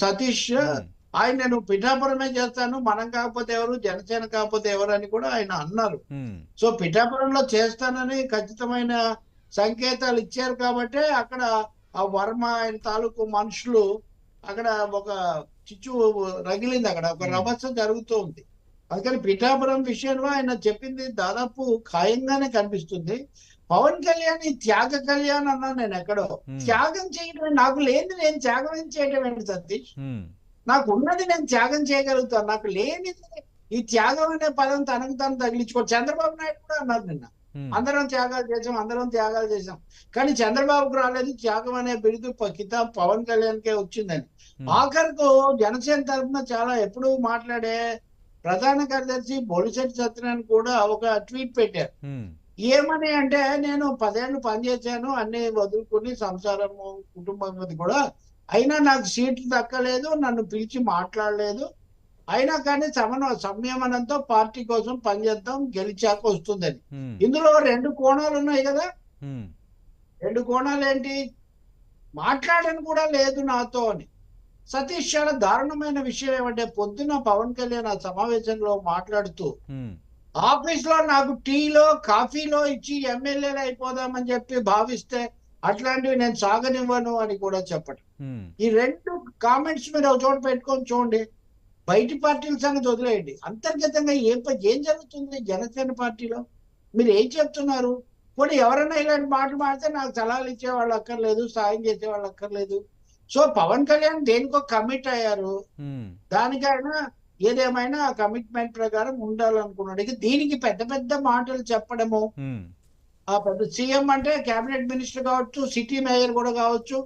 సతీష్ ఆయన నేను పిఠాపురమే చేస్తాను మనం కాకపోతే ఎవరు జనసేన కాకపోతే ఎవరు అని కూడా ఆయన అన్నారు. సో పిఠాపురంలో చేస్తానని ఖచ్చితమైన సంకేతాలు ఇచ్చారు కాబట్టి అక్కడ ఆ వర్మ ఆయన తాలూకు మనుషులు అక్కడ ఒక చిచ్చు రగిలింది అక్కడ ఒక. రభస జరుగుతూ ఉంది అందుకని పిఠాపురం విషయంలో ఆయన చెప్పింది దాదాపు ఖాయంగానే కనిపిస్తుంది. పవన్ కళ్యాణ్ ఈ త్యాగ కళ్యాణ్ అన్నా నేను ఎక్కడో. త్యాగం చేయడం నాకు లేని నేను త్యాగం చేయడం ఏంటి సతీష్? నాకు ఉన్నది నేను త్యాగం చేయగలుగుతాను. నాకు లేనిది ఈ త్యాగం అనే పదం తనకు తను తగిలించుకో చంద్రబాబు నాయుడు కూడా అన్నారు నిన్న. అందరం త్యాగాలు చేసాం అందరం త్యాగాలు చేసాం. కానీ చంద్రబాబుకు రాలేదు. త్యాగం అనే బిరుదు కితాబ్ పవన్ కళ్యాణ్ కే వచ్చిందని ఆఖరుకు జనసేన తరఫున చాలా ఎప్పుడు మాట్లాడే ప్రధాన కార్యదర్శి బొలిశెట్టి సత్యనారాయణ కూడా ఒక ట్వీట్ పెట్టారు. ఏమని అంటే నేను పదేళ్ళు పనిచేశాను అన్ని వదులుకుని సంసారము కుటుంబం మీద కూడా. అయినా నాకు సీట్లు దక్కలేదు నన్ను పిలిచి మాట్లాడలేదు. అయినా కానీ సమన సంయమనంతో పార్టీ కోసం పనిచేద్దాం గెలిచాక వస్తుందని. ఇందులో రెండు కోణాలు ఉన్నాయి కదా. రెండు కోణాలు ఏంటి? మాట్లాడని కూడా లేదు నాతో అని. సతీష్ చాలా దారుణమైన విషయం ఏమంటే పొద్దున పవన్ కళ్యాణ్ ఆ సమావేశంలో మాట్లాడుతూ ఆఫీస్లో నాకు టీలో కాఫీలో ఇచ్చి ఎమ్మెల్యేలు అయిపోదామని చెప్పి భావిస్తే అట్లాంటివి నేను సాగనివ్వను అని కూడా చెప్పటం. ఈ రెండు కామెంట్స్ మీరు ఒక చోట పెట్టుకొని చూడండి. బయటి పార్టీల సంగతి వదిలేయండి. అంతర్గతంగా ఏం ఏం జరుగుతుంది జనసేన పార్టీలో? మీరు ఏం చెప్తున్నారు? పోనీ ఎవరైనా ఇలాంటి మాటలు మాడితే నాకు సలహాలు ఇచ్చే వాళ్ళు అక్కర్లేదు సాయం చేసే వాళ్ళు అక్కర్లేదు. సో పవన్ కళ్యాణ్ దేనికో కమిట్ అయ్యారు. దానికైనా ఏదేమైనా ఆ కమిట్మెంట్ ప్రకారం ఉండాలనుకున్నాడు. ఇక దీనికి పెద్ద పెద్ద మాటలు చెప్పడము. ఆ పెద్ద సీఎం అంటే కేబినెట్ మినిస్టర్ కావచ్చు సిటీ మేయర్ కూడా కావచ్చు.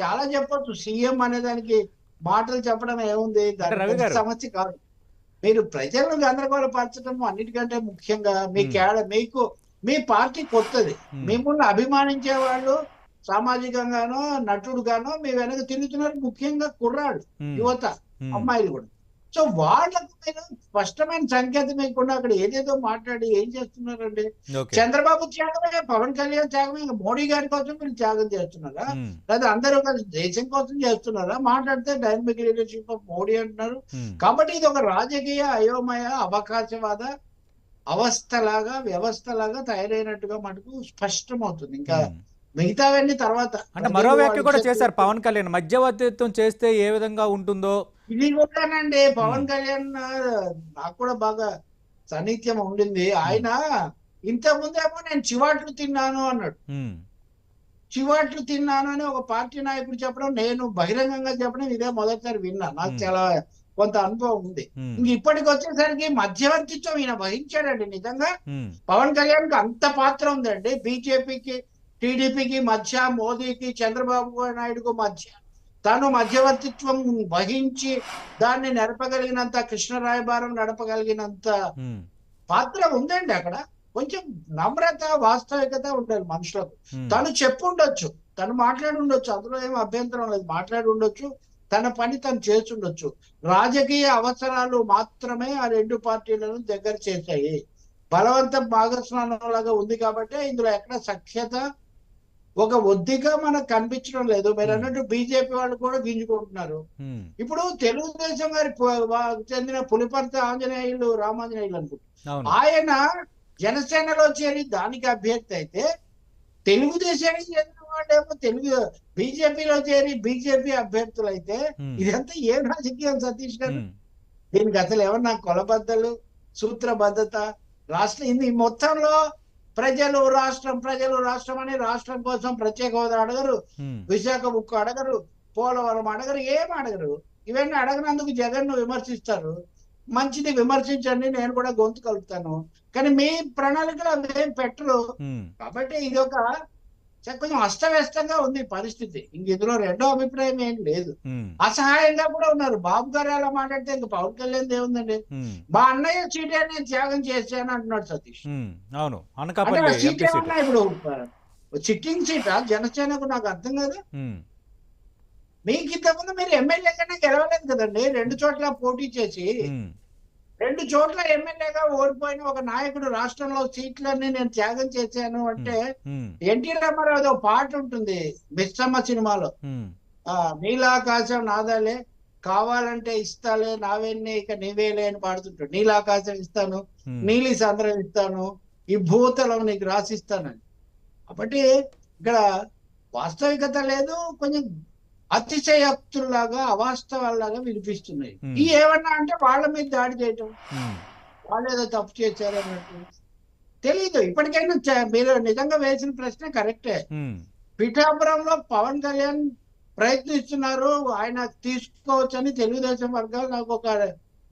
చాలా చెప్పొచ్చు. సీఎం అనే దానికి మాటలు చెప్పడం ఏముంది? దాని. సమస్య కాదు. మీరు ప్రజలను గందరగోళపరచడం అన్నిటికంటే ముఖ్యంగా మీ. కేడ మీకు మీ పార్టీ కొత్తది. మిమ్మల్ని అభిమానించే వాళ్ళు సామాజికంగానో నటుడుగానో మీ వెనక తిరుగుతున్నారు. ముఖ్యంగా ఉమ్, యువత అమ్మాయిలు కూడా. సో వాళ్ళకు మీరు స్పష్టమైన సంకేతం ఇవ్వకుండా అక్కడ ఏదేదో మాట్లాడి ఏం చేస్తున్నారండి? చంద్రబాబు త్యాగమే పవన్ కళ్యాణ్ త్యాగమే ఇంకా మోడీ గారి కోసం మీరు త్యాగం చేస్తున్నారా? లేదా అందరూ కలిసి దేశం కోసం చేస్తున్నారా? మాట్లాడితే డైనమిక్ లీడర్షిప్ ఆఫ్ మోడీ అంటున్నారు. కాబట్టి ఇది ఒక రాజకీయ అయోమయ అవకాశవాద అవస్థలాగా వ్యవస్థలాగా తయారైనట్టుగా మటుకు స్పష్టమవుతుంది. ఇంకా ఉమ్. మిగతావన్నీ తర్వాత అంటే మరో వ్యాఖ్య కూడా చేశారు పవన్ కళ్యాణ్. మధ్యవర్తిత్వం చేస్తే ఏ విధంగా ఉంటుందో ఇది కూడానండి పవన్. కళ్యాణ్ నాకు కూడా బాగా సాన్నిధ్యం ఉండింది. ఆయన ఇంత ముందేమో నేను చివాట్లు తిన్నాను అన్నాడు. చివాట్లు తిన్నాను అని ఒక పార్టీ నాయకుడు చెప్పడం నేను బహిరంగంగా చెప్పడం ఇదే మొదటిసారి విన్నా. నాకు. చాలా కొంత అనుభవం ఉంది. ఇంక ఇప్పటికి వచ్చేసరికి మధ్యవర్తిత్వం ఈయన వహించాడండి నిజంగా. పవన్ కళ్యాణ్కి అంత పాత్ర ఉందండి. బీజేపీకి టీడీపీకి మధ్య మోదీకి చంద్రబాబు నాయుడుకు మధ్య. తాను మధ్యవర్తిత్వం వహించి దాన్ని నడపగలిగినంత కృష్ణరాయబారం నడపగలిగినంత పాత్ర ఉందండి అక్కడ. కొంచెం నమ్రత వాస్తవికత ఉండాలి మనుషులకు. తను చెప్పు ఉండొచ్చు తను మాట్లాడి ఉండొచ్చు అందులో ఏం అభ్యంతరం లేదు. మాట్లాడి ఉండొచ్చు తన పని తను చేసి ఉండొచ్చు రాజకీయ అవసరాలు మాత్రమే ఆ రెండు పార్టీలను దగ్గర చేశాయి. బలవంత భాగస్వామ్యం లాగా ఉంది కాబట్టి ఇందులో ఎక్కడ సఖ్యత ఒక ఒద్దిగా మనకు కనిపించడం లేదు. మీరు Hmm. అన్నట్టు బీజేపీ వాళ్ళు కూడా గింజుకుంటున్నారు. ఉమ్, ఇప్పుడు తెలుగుదేశం గారి చెందిన పులిపర్తి ఆంజనేయులు రామాంజనేయులు అనుకుంటా అవును. ఆయన జనసేనలో చేరి దానికి అభ్యర్థి అయితే తెలుగుదేశానికి చెందిన వాళ్ళేమో తెలుగు బీజేపీలో చేరి బీజేపీ అభ్యర్థులు అయితే ఉమ్, ఇదంతా ఏం రాజకీయం సతీష్ గారు? దీనికి అసలు ఏమన్నా కొలబద్దలు సూత్రబద్ధత రాష్ట్రం ఇది మొత్తంలో ప్రజలు రాష్ట్రం ప్రజలు రాష్ట్రం అని రాష్ట్రం కోసం ప్రత్యేక హోదా అడగరు విశాఖ ముక్కు అడగరు పోలవరం అడగరు ఏం అడగరు. ఇవన్నీ అడగనందుకు జగన్ను విమర్శిస్తారు. మంచిది విమర్శించండి నేను కూడా గొంతు కలుపుతాను. కానీ మీ ప్రణాళికలు అవేం పెట్టరు. కాబట్టి ఇది ఒక కొంచెం అస్తవ్యస్తంగా ఉంది పరిస్థితి. ఇంక ఇందులో రెండో అభిప్రాయం ఏం లేదు. అసహాయంగా కూడా ఉన్నారు. బాబు గారు అలా మాట్లాడితే ఇంక పవన్ కళ్యాణ్ ఏముందండి మా అన్నయ్య సీటే నేను త్యాగం చేశాను అంటున్నాడు సతీష్. అవును. ఇప్పుడు సిట్టింగ్ సీటా? జనసేనకు నాకు అర్థం కాదు. మీకు ఇంతకుముందు మీరు ఎమ్మెల్యేగానే గెలవలేదు కదండి. రెండు చోట్ల పోటీ చేసి రెండు చోట్ల ఎమ్మెల్యేగా ఓడిపోయిన ఒక నాయకుడు రాష్ట్రంలో సీట్లన్నీ నేను త్యాగం చేశాను అంటే ఉమ్, ఎన్టీ రామారావు పాట ఉంటుంది మిస్సమ్మ సినిమాలో. ఆ నీలాకాశం నాదాలే కావాలంటే ఇస్తాలే నావెన్నే ఇక నీవేలే అని పాడుతుంటాడు. నీలాకాశం ఇస్తాను నీలి సంద్రం ఇస్తాను ఈ భూతలం నీకు రాసిస్తానని. కాబట్టి ఇక్కడ వాస్తవికత లేదు కొంచెం అతిశయోక్తుల్లాగా అవాస్తవాల్లాగా వినిపిస్తున్నాయి. ఈ ఏమన్నా అంటే వాళ్ళ మీద దాడి చేయటం? వాళ్ళు ఏదో తప్పు చేశారు అన్నట్టు? తెలీదు. ఇప్పటికైనా మీరు నిజంగా వేసిన ప్రశ్న కరెక్టే. పిఠాపురంలో పవన్ కళ్యాణ్ ప్రయత్నిస్తున్నారు. ఆయన తీసుకోవచ్చని తెలుగుదేశం వర్గాలు నాకు ఒక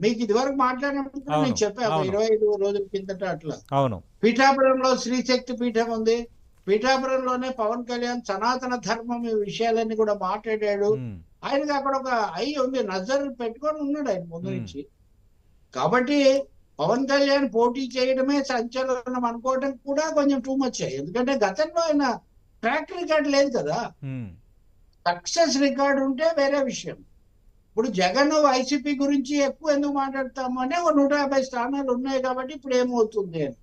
మీకు ఇదివరకు మాట్లాడినప్పుడు కూడా అవును, నేను చెప్పాను. ఇరవై ఐదు రోజుల కిందట అట్లా. పిఠాపురంలో శ్రీశక్తి పీఠం ఉంది. పిఠాపురంలోనే పవన్ కళ్యాణ్ సనాతన ధర్మం ఈ విషయాలన్నీ కూడా మాట్లాడాడు. ఆయనకి అక్కడ ఒక అయి ఉంది నజర్ పెట్టుకొని ఉన్నాడు ఆయన ముందు. నుంచి. కాబట్టి పవన్ కళ్యాణ్ పోటీ చేయడమే సంచలనం అనుకోవడం కూడా కొంచెం టూ మచ్ ఎందుకంటే గతంలో ఆయన ట్రాక్ రికార్డ్ లేదు కదా. సక్సెస్ రికార్డ్ ఉంటే వేరే విషయం. ఇప్పుడు జగన్ వైసీపీ గురించి ఎక్కువ ఎందుకు మాట్లాడతాము? అంటే ఒక నూట యాభై స్థానాలు ఉన్నాయి కాబట్టి ఇప్పుడు ఏమవుతుంది అని.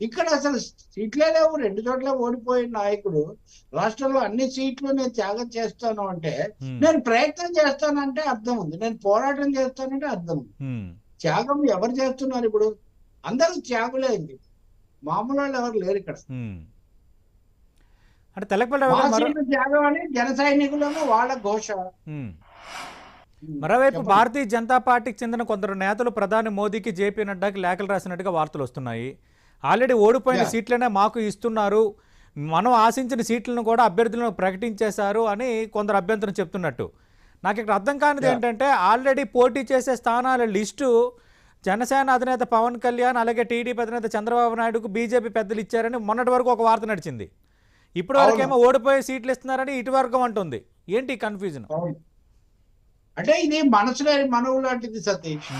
ఇక్కడ అసలు సీట్లే లేవు రెండు చోట్ల ఓడిపోయిన నాయకుడు రాష్ట్రంలో అన్ని సీట్లు నేను త్యాగం చేస్తాను అంటే నేను ప్రయత్నం చేస్తానంటే అర్థం ఉంది. నేను పోరాటం చేస్తానంటే అర్థం ఉంది. త్యాగం ఎవరు చేస్తున్నారు ఇప్పుడు? అందరూ త్యాగులే. మామూలు వాళ్ళు ఎవరు లేరు ఇక్కడ. అంటే తెలకపల్లి త్యాగం అని జన సైనికులను వాళ్ళ ఘోష. మరోవైపు. భారతీయ జనతా పార్టీకి చెందిన కొందరు నేతలు ప్రధాని మోదీకి జేపీ నడ్డాకి లేఖలు రాసినట్టుగా వార్తలు వస్తున్నాయి. ఆల్రెడీ ఓడిపోయిన. సీట్లనే మాకు ఇస్తున్నారు మనం ఆశించిన సీట్లను కూడా అభ్యర్థులను ప్రకటించేశారు అని కొందరు అభ్యంతరం చెప్తున్నట్టు నాకు ఇక్కడ అర్థం కానిది. ఏంటంటే ఆల్రెడీ పోటీ చేసే స్థానాల లిస్టు జనసేన అధినేత పవన్ కళ్యాణ్ అలాగే టీడీపీ అధినేత చంద్రబాబు నాయుడుకు బీజేపీ పెద్దలు ఇచ్చారని మొన్నటి వరకు ఒక వార్త నడిచింది ఇప్పటి. వరకేమో ఓడిపోయే సీట్లు ఇస్తున్నారని ఇటు వర్గం అంటుంది ఏంటి కన్ఫ్యూజన్. అంటే ఇది మనసు లేని మనవు లాంటిది సతీష్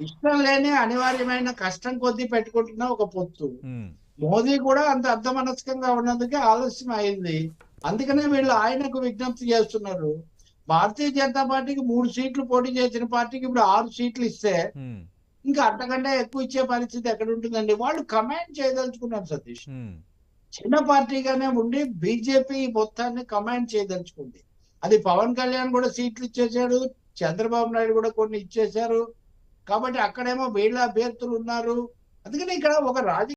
ఇష్టం లేని అనివార్యమైన కష్టం కొద్దీ పెట్టుకుంటున్న ఒక పొత్తు. మోదీ కూడా అంత అర్ధమనస్కంగా ఉన్నందుకే ఆలస్యం అయింది. అందుకనే వీళ్ళు ఆయనకు విజ్ఞప్తి చేస్తున్నారు. భారతీయ జనతా పార్టీకి మూడు సీట్లు పోటీ చేసిన పార్టీకి ఇప్పుడు ఆరు సీట్లు ఇస్తే ఇంకా అంతకంటే ఎక్కువ ఇచ్చే పరిస్థితి ఎక్కడ ఉంటుందండి? వాళ్ళు కమాండ్ చేయదలుచుకున్నారు సతీష్. చిన్న పార్టీగానే ఉండి బీజేపీ మొత్తాన్ని కమాండ్ చేయదలుచుకుంది. అది పవన్ కళ్యాణ్ కూడా సీట్లు ఇచ్చేశాడు చంద్రబాబు నాయుడు కూడా కొన్ని ఇచ్చేశారు. కాబట్టి అక్కడేమో వీళ్ళ అభ్యర్థులు ఉన్నారు. అందుకని ఇక్కడ ఒక రాజకీయ